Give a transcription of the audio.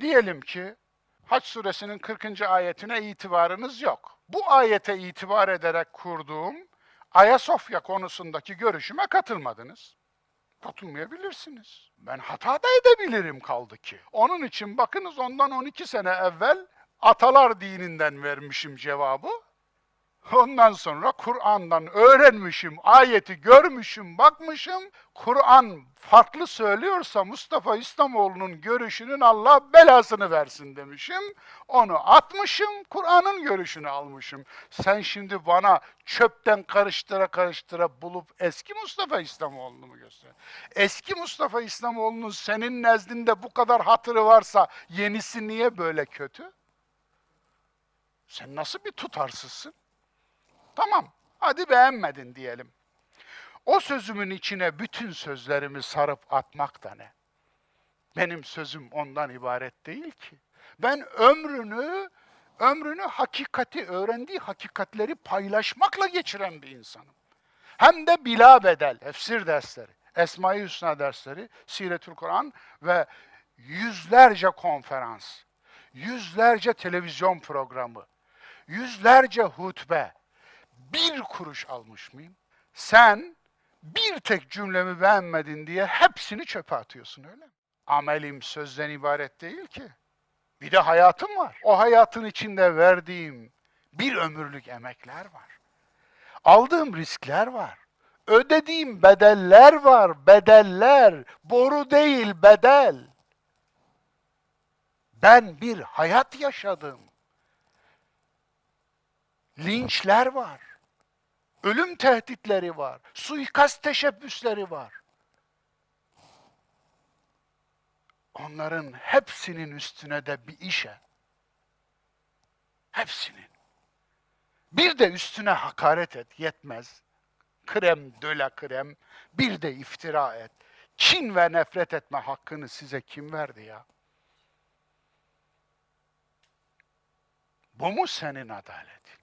Diyelim ki Haç suresinin 40. ayetine itibarınız yok. Bu ayete itibar ederek kurduğum Ayasofya konusundaki görüşüme katılmadınız. Katılmayabilirsiniz. Ben hata da edebilirim kaldı ki. Onun için bakınız ondan 12 sene evvel atalar dininden vermişim cevabı. Ondan sonra Kur'an'dan öğrenmişim, ayeti görmüşüm, bakmışım. Kur'an farklı söylüyorsa Mustafa İslamoğlu'nun görüşünün Allah belasını versin demişim. Onu atmışım, Kur'an'ın görüşünü almışım. Sen şimdi bana çöpten karıştıra karıştıra bulup eski Mustafa İslamoğlu'nu mu göster? Eski Mustafa İslamoğlu'nun senin nezdinde bu kadar hatırı varsa yenisi niye böyle kötü? Sen nasıl bir tutarsızsın? Tamam, hadi beğenmedin diyelim. O sözümün içine bütün sözlerimi sarıp atmak da ne? Benim sözüm ondan ibaret değil ki. Ben ömrünü, ömrünü hakikati, öğrendiği hakikatleri paylaşmakla geçiren bir insanım. Hem de bila bedel, tefsir dersleri, Esma-i Hüsna dersleri, Siretül Kur'an ve yüzlerce konferans, yüzlerce televizyon programı, yüzlerce hutbe, bir kuruş almış mıyım? Sen bir tek cümlemi beğenmedin diye hepsini çöpe atıyorsun öyle mi? Amelim sözden ibaret değil ki. Bir de hayatım var. O hayatın içinde verdiğim bir ömürlük emekler var. Aldığım riskler var. Ödediğim bedeller var, bedeller. Boru değil, bedel. Ben bir hayat yaşadım. Linçler var. Ölüm tehditleri var. Suikast teşebbüsleri var. Onların hepsinin üstüne de bir işe. Hepsinin. Bir de üstüne hakaret et yetmez. Krem döle krem. Bir de iftira et. Kin ve nefret etme hakkını size kim verdi ya? Bu mu senin adaletin?